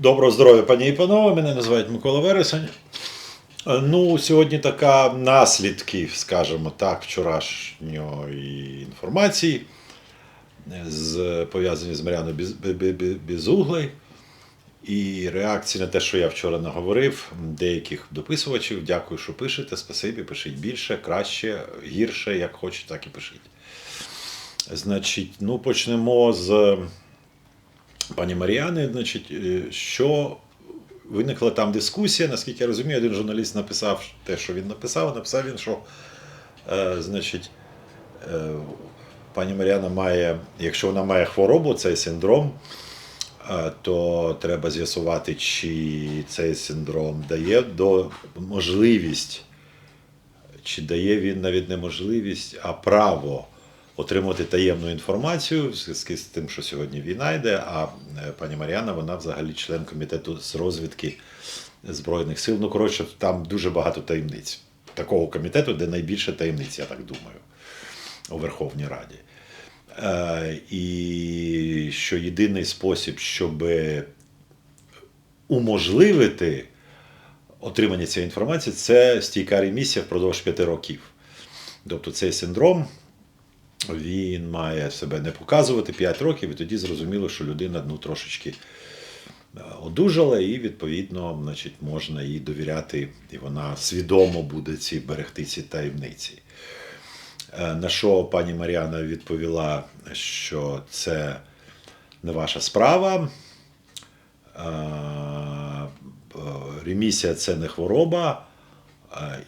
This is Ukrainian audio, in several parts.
Доброго здоров'я, пані і панове. Мене називають Микола Вересень. Е, Ну, сьогодні така наслідки, скажімо так, вчорашньої інформації, е, з, пов'язані з Мар'яною Безуглою. І реакції на те, що я вчора наговорив, деяких дописувачів. Дякую, що пишете. Спасибі, пишіть більше, краще, гірше, як хочете, так і пишіть. Значить, ну почнемо з пані Мар'яни. Значить, е, що виникла там дискусія, наскільки я розумію, один журналіст написав те, що він написав. Написав він, що е, значить, е, пані Мар'яна має, якщо вона має хворобу, цей синдром, то треба з'ясувати, чи цей синдром дає до можливість, чи дає він навіть не можливість, а право отримати таємну інформацію зв'язку з тим, що сьогодні війна йде. А е, пані Мар'яна, вона взагалі член комітету з розвідки Збройних сил. Ну, коротше, там дуже багато таємниць. Такого комітету, де найбільше таємниць, я так думаю, у Верховній Раді. Е, і що єдиний спосіб, щоб уможливити отримання цієї інформації, це стійка ремісія впродовж п'яти років. Тобто цей синдром він має себе не показувати 5 років, і тоді зрозуміло, що людина ну, трошечки е, одужала, і відповідно значить, можна їй довіряти, і вона свідомо буде ці берегти ці таємниці. Е, На що пані Мар'яна відповіла, що це не ваша справа. Е, Ремісія це не хвороба,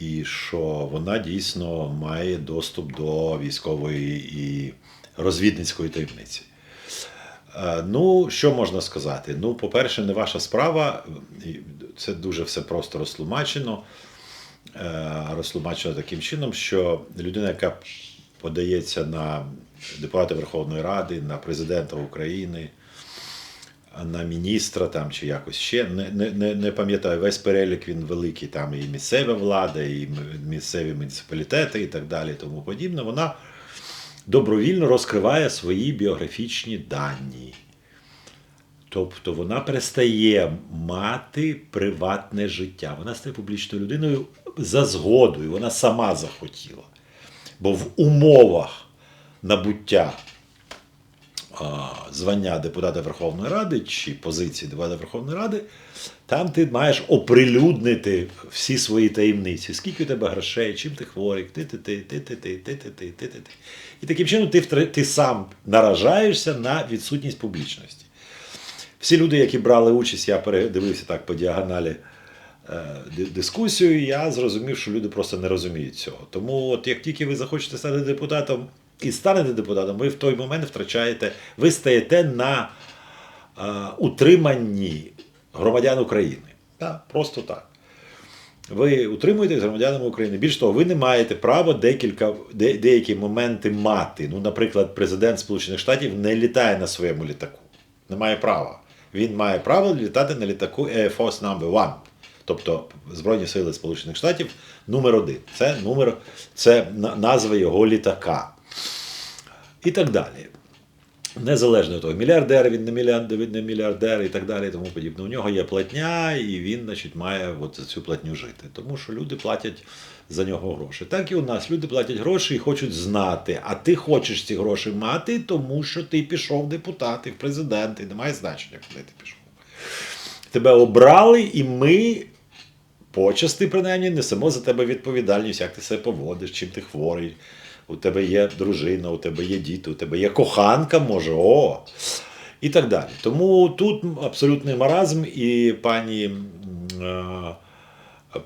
і що вона дійсно має доступ до військової і розвідницької таємниці. Ну, що можна сказати? Ну, по-перше, не ваша справа, це дуже все просто розтлумачено. Е, Розтлумачено таким чином, що людина, яка подається на депутата Верховної Ради, на президента України, на міністра там чи якось ще. Не, не, не, пам'ятаю, весь перелік він великий, там і місцева влада, і місцеві муніципалітети, і так далі, тому подібне. Вона добровільно розкриває свої біографічні дані. Тобто вона перестає мати приватне життя. Вона стає публічною людиною за згодою, вона сама захотіла. Бо в умовах набуття звання депутата Верховної Ради чи позиції депутата Верховної Ради, там ти маєш оприлюднити всі свої таємниці. Скільки у тебе грошей, чим ти хворий, ти ти ти ти ти ти ти ти ти ти І таким чином ти, ти сам наражаєшся на відсутність публічності. Всі люди, які брали участь, я передивився так по діагоналі е, дискусію, я зрозумів, що люди просто не розуміють цього. Тому, от як тільки ви захочете стати депутатом і станете депутатом, ви в той момент втрачаєте, ви стаєте на е, утриманні громадян України. Так, просто так. Ви утримуєтесь громадянами України. Більш того, ви не маєте права декілька, де, деякі моменти мати. Ну, наприклад, президент Сполучених Штатів не літає на своєму літаку. Не має права. Він має право літати на літаку Air Force Number One. Тобто Збройні Сили Сполучених Штатів номер один. Це номер, це назва його літака. І так далі. Незалежно від того, мільярдер, він не мільярдер, він не мільярдер і так далі, і тому подібне. У нього є платня, і він, значить, має от цю платню жити. Тому що люди платять за нього гроші. Так і у нас люди платять гроші і хочуть знати. А ти хочеш ці гроші мати, тому що ти пішов в депутати, в президенти. Немає значення, куди ти пішов. Тебе обрали, і ми почасти, принаймні, несемо за тебе відповідальність, як ти себе поводиш, чим ти хворий. У тебе є дружина, у тебе є діти, у тебе є коханка, може, о. І так далі. Тому тут абсолютний маразм, і пані, е,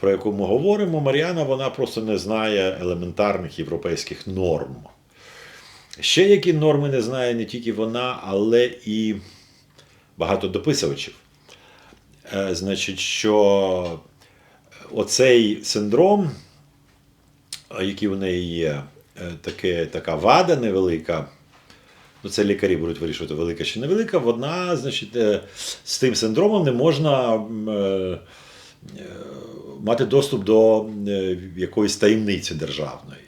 про яку ми говоримо, Мар'яна, вона просто не знає елементарних європейських норм. Ще які норми не знає не тільки вона, але і багато дописувачів. Е, Значить, що оцей синдром, який у неї є, таке, така вада невелика. Ну, це лікарі будуть вирішувати, велика чи невелика. Вона, значить, е, з тим синдромом не можна е, е, мати доступ до е, якоїсь таємниці державної.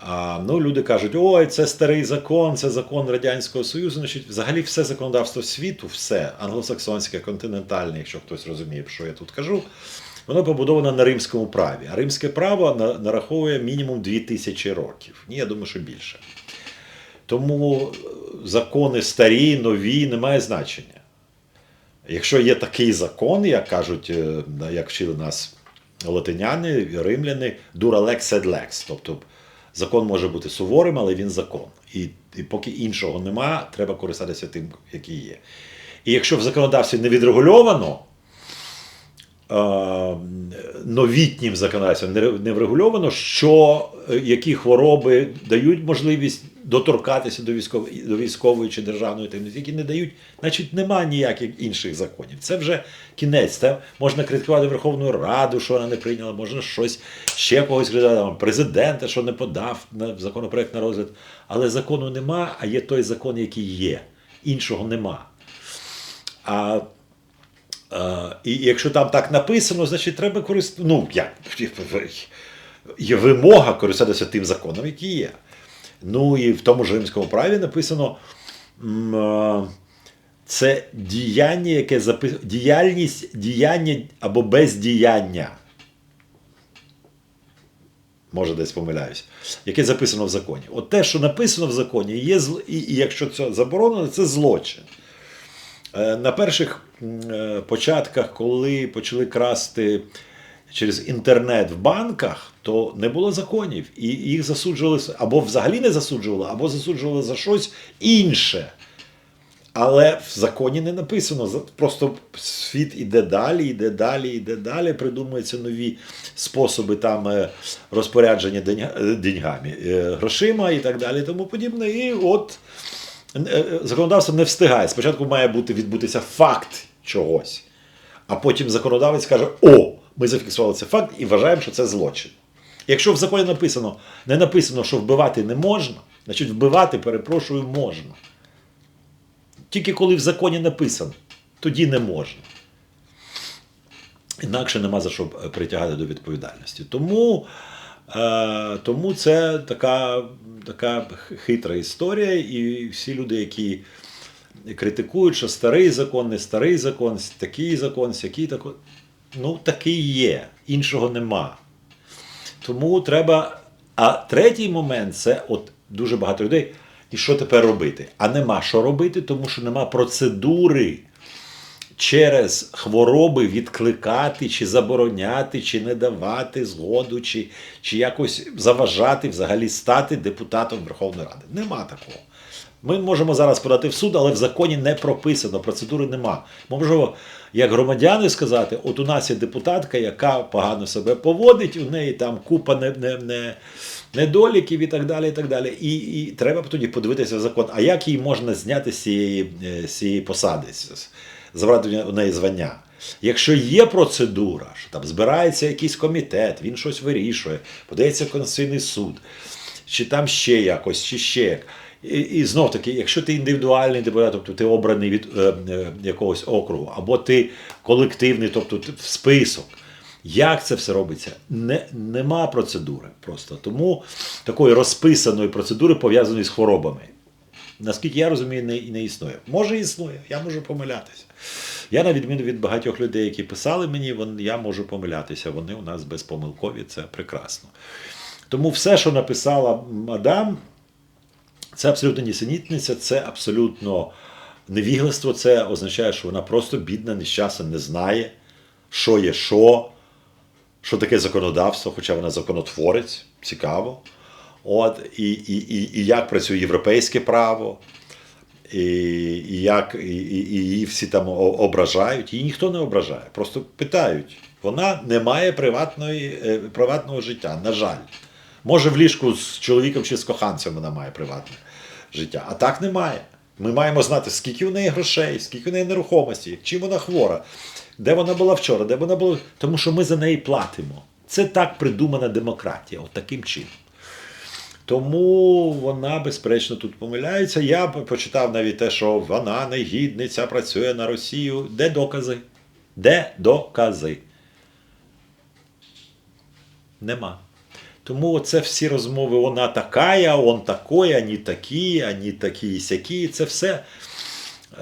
А ну, люди кажуть, ой, це старий закон, це закон Радянського Союзу. Значить, взагалі все законодавство світу, все англосаксонське, континентальне, якщо хтось розуміє, що я тут кажу, воно побудовано на римському праві. А римське право нараховує мінімум 2000 років. Ні, я думаю, що більше. Тому е, закони старі, нові, не має значення. Якщо є такий закон, як кажуть, е, як вчили нас латиняни, римляни, dura lex sed lex. Тобто закон може бути суворим, але він закон. І, і поки іншого нема, треба користатися тим, який є. І якщо в законодавстві не відрегульовано, новітнім законодавством не врегульовано, що які хвороби дають можливість доторкатися до військової, до військової чи державної таємниці, які не дають, значить немає ніяких інших законів. Це вже кінець. Це можна критикувати Верховну Раду, що вона не прийняла, можна щось ще когось критикувати, президента, що не подав на законопроект на розгляд. Але закону нема, а є той закон, який є. Іншого нема. А і якщо там так написано, значить треба користуватися. Ну, як? Є вимога користуватися тим законом, який є. Ну і в тому ж римському праві написано. Це діяння, яке запис... діяльність, діяння або бездіяння. Може, десь помиляюсь, яке записано в законі. От те, що написано в законі, є зл... і якщо це заборонено, це злочин. Е, На перших е, початках, коли почали красти через інтернет в банках, то не було законів, і їх засуджували або взагалі не засуджували, або засуджували за щось інше. Але в законі не написано. Просто світ іде далі, іде далі, іде далі. Придумуються нові способи там е, розпорядження деньгами, грошима і так далі, тому подібне. І от законодавство не встигає. Спочатку має бути відбутися факт чогось, а потім законодавець каже: О, ми зафіксували цей факт і вважаємо, що це злочин. Якщо в законі написано, не написано, що вбивати не можна, значить вбивати, перепрошую, можна. Тільки коли в законі написано, тоді не можна. Інакше нема за що е, притягати до відповідальності. Тому, е, тому це така, така хитра історія, і всі люди, які критикують, що старий закон, не старий закон, такий закон, сякий закон, ну такий є, іншого нема. Тому треба. А третій момент це от дуже багато людей. І що тепер робити? А нема що робити, тому що нема процедури через хвороби відкликати, чи забороняти, чи не давати згоду, чи, чи якось заважати взагалі стати депутатом Верховної Ради. Нема такого. Ми можемо зараз подати в суд, але в законі не прописано, процедури нема. Ми як громадяни, сказати: от у нас є депутатка, яка погано себе поводить, у неї там купа не, не, не, недоліків і так далі. І, так далі. І, і треба тоді подивитися в закон, а як її можна зняти з цієї, е, з цієї посади, забрати у неї звання. Якщо є процедура, що там збирається якийсь комітет, він щось вирішує, подається в Конституційний суд, чи там ще якось, чи ще як. І, і знов таки, якщо ти індивідуальний депутат, тобто ти обраний від е, е, якогось округу, або ти колективний, тобто ти в список. Як це все робиться? Не, нема процедури просто. Тому такої розписаної процедури пов'язаної з хворобами. Наскільки я розумію, не, не існує. Може, існує, я можу помилятися. Я, на відміну від багатьох людей, які писали мені, вон, я можу помилятися. Вони у нас безпомилкові, це прекрасно. Тому все, що написала мадам, це абсолютно нісенітниця, це абсолютно невігластво. Це означає, що вона просто бідна, нещасна, не знає, що є що, що таке законодавство, хоча вона законотворець, цікаво. От, і, і, і, і як працює європейське право, і, і як і, і, її всі там ображають. Її ніхто не ображає, просто питають. Вона не має приватної, е, приватного життя, на жаль. Може, в ліжку з чоловіком чи з коханцем вона має приватне життя, а так немає. Ми маємо знати, скільки в неї грошей, скільки в неї нерухомості, чим вона хвора, де вона була вчора, де вона була. Тому що ми за неї платимо. Це так придумана демократія, от таким чином. Тому вона, безперечно, тут помиляється. Я почитав навіть те, що вона негідниця, працює на Росію. Де докази? Де докази? Нема. Тому це всі розмови, вона така, он такой, ані такі, ані такі сякі. Це все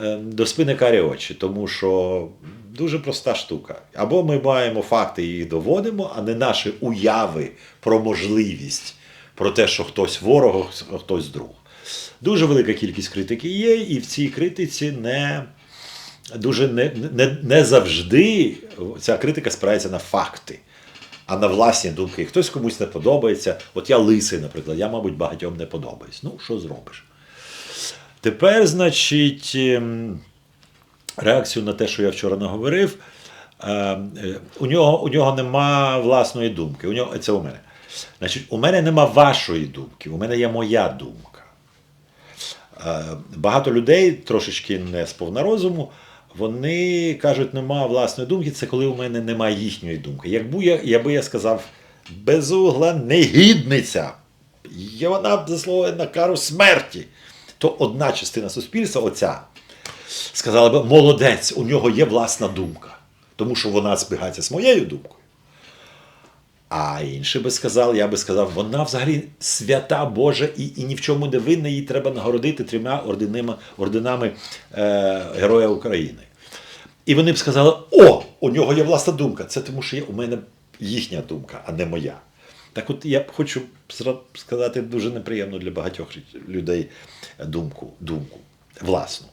е, до спини карі очі, тому що дуже проста штука. Або ми маємо факти і їх доводимо, а не наші уяви про можливість, про те, що хтось ворог, хтось друг. Дуже велика кількість критики є, і в цій критиці не дуже не, не, не завжди ця критика спирається на факти, а на власні думки. Хтось комусь не подобається. От я лисий, наприклад, я, мабуть, багатьом не подобаюсь. Ну, що зробиш? Тепер, значить, ем, реакцію на те, що я вчора наговорив, е, е, у нього, у нього нема власної думки. У нього, це у мене. Значить, у мене нема вашої думки, у мене є моя думка. Е, Багато людей, трошечки не сповна розуму, вони кажуть, нема власної думки, це коли у мене немає їхньої думки. Якби я, якби я сказав, безугла негідниця, і вона заслуговує на кару смерті, то одна частина суспільства, оця, сказала би, молодець, у нього є власна думка, тому що вона збігається з моєю думкою. А інші би сказали, я би сказав, вона взагалі свята Божа і, і ні в чому не винна, її треба нагородити трьома орденами, орденами е, Героя України. І вони б сказали: о, у нього є власна думка. Це тому, що є у мене їхня думка, а не моя. Так от я хочу сказати дуже неприємну для багатьох людей думку, думку власну.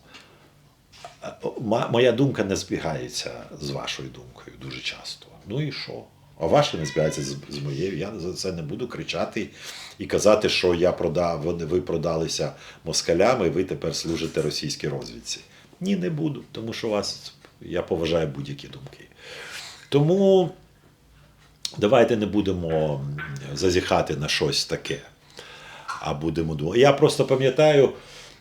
Моя думка не збігається з вашою думкою дуже часто. Ну і що? А ваша не збігається з, моєю. Я за це не буду кричати і казати, що я продав, ви продалися москалями, і ви тепер служите російській розвідці. Ні, не буду, тому що вас я поважаю будь-які думки. Тому давайте не будемо зазіхати на щось таке, а будемо думати. Я просто пам'ятаю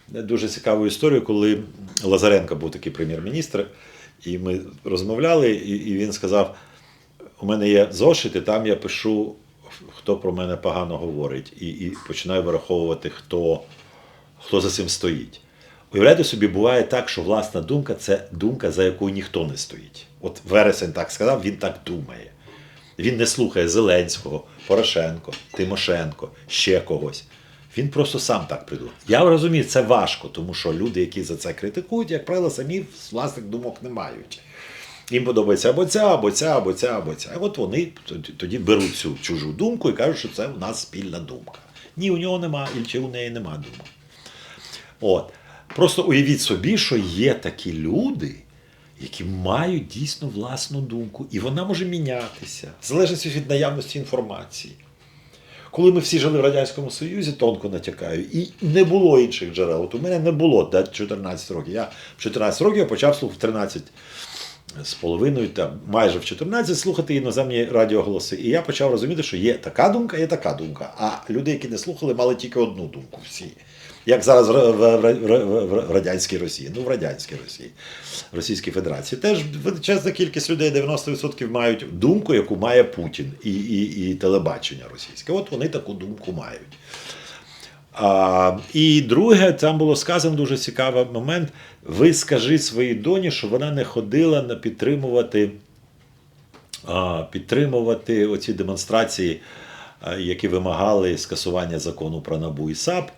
дуже цікаву історію, коли Лазаренко був такий прем'єр-міністр, і ми розмовляли, і він сказав: у мене є зошит, і там я пишу, хто про мене погано говорить, і, і починаю вираховувати, хто, хто за цим стоїть. Уявляєте собі, буває так, що власна думка це думка, за якою ніхто не стоїть. От Вересень так сказав, він так думає. Він не слухає Зеленського, Порошенко, Тимошенко, ще когось. Він просто сам так придумав. Я розумію, це важко, тому що люди, які за це критикують, як правило, самі власних думок не мають. Їм подобається або ця, або ця, або ця, або ця. От вони тоді- беруть цю чужу думку і кажуть, що це у нас спільна думка. Ні, у нього нема, чи у неї нема думки. От. Просто уявіть собі, що є такі люди, які мають дійсно власну думку, і вона може мінятися, в залежності від наявності інформації. Коли ми всі жили в Радянському Союзі, тонко натякаю, і не було інших джерел. От у мене не було да, 14 років. Я в 14 років я почав слухати в 13 з половиною, там, майже в 14 слухати іноземні радіоголоси. І я почав розуміти, що є така думка, є така думка. А люди, які не слухали, мали тільки одну думку всі. Як зараз в радянській Росії, ну в радянській Росії, в Російській Федерації. Теж величезна кількість людей, 90% мають думку, яку має Путін і, і, і телебачення російське. От вони таку думку мають. А, і друге, там було сказано дуже цікавий момент. Ви скажіть своїй доні, що вона не ходила на підтримувати, а, підтримувати оці демонстрації, які вимагали скасування закону про НАБУ і САП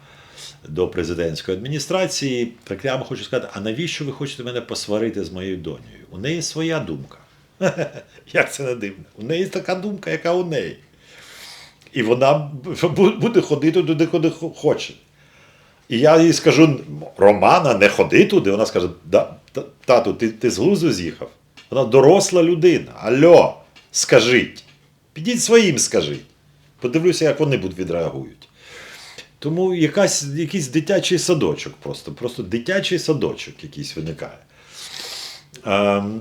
до президентської адміністрації. Так я вам хочу сказати, а навіщо ви хочете мене посварити з моєю донею? У неї своя думка. Як це не дивно? У неї така думка, яка у неї. І вона буде ходити туди, куди хоче. І я їй скажу: Романа, не ходи туди. Вона скаже: «Да, тату, ти, ти з глузду з'їхав. Вона доросла людина. Альо, скажіть. Підіть своїм скажіть. Подивлюся, як вони будуть відреагують. Тому якась, якийсь дитячий садочок просто, просто дитячий садочок якийсь виникає. Ем,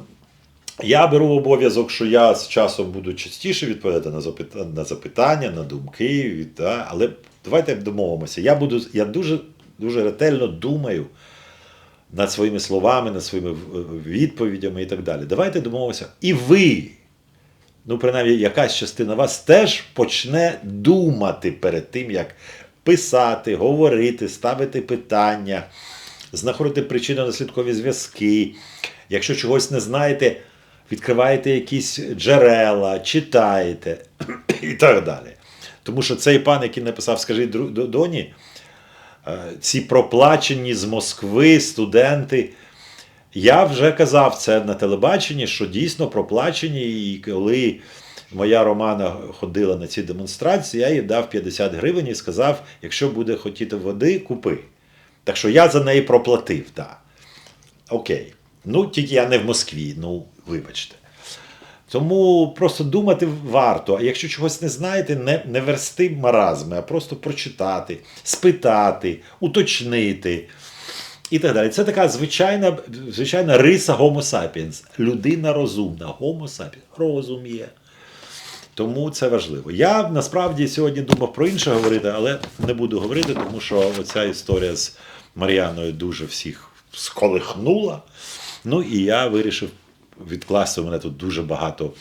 я беру обов'язок, що я з часом буду частіше відповідати на запитання, на, запитання, на думки, від- але давайте домовимося. Я, буду, я дуже, дуже ретельно думаю над своїми словами, над своїми е, відповідями і так далі. Давайте домовимося. І ви, ну, принаймні, якась частина вас теж почне думати перед тим, як писати, говорити, ставити питання, знаходити причинно-наслідкові зв'язки. Якщо чогось не знаєте, відкриваєте якісь джерела, читаєте і так далі. Тому що цей пан, який написав до- доні, е, ці проплачені з Москви студенти. Я вже казав це на телебаченні, що дійсно проплачені, і коли моя Романа ходила на ці демонстрації, я їй дав 50 гривень і сказав: якщо буде хотіти води, купи. Так що я за неї проплатив, так. Окей. Ну, тільки я не в Москві, ну, вибачте. Тому просто думати варто. А якщо чогось не знаєте, не, не версти маразми, а просто прочитати, спитати, уточнити і так далі. Це така звичайна, звичайна риса Homo sapiens. Людина розумна. Homo sapiens. Є. Тому це важливо. Я насправді сьогодні думав про інше говорити, але не буду говорити, тому що оця історія з Мар'яною дуже всіх сколихнула. Ну і я вирішив відкласти. У мене тут дуже багато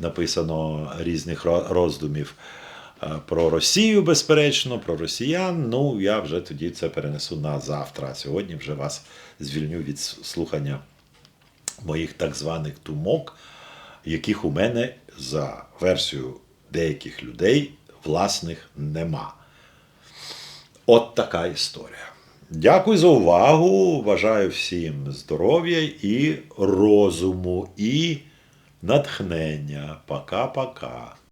написано різних роздумів е, про Росію, безперечно, про росіян. Ну, я вже тоді це перенесу на завтра. А сьогодні вже вас звільню від слухання моїх так званих думок, яких у мене за версією деяких людей власних нема. От така історія. Дякую за увагу. Бажаю всім здоров'я і розуму, і натхнення. Пока-пока.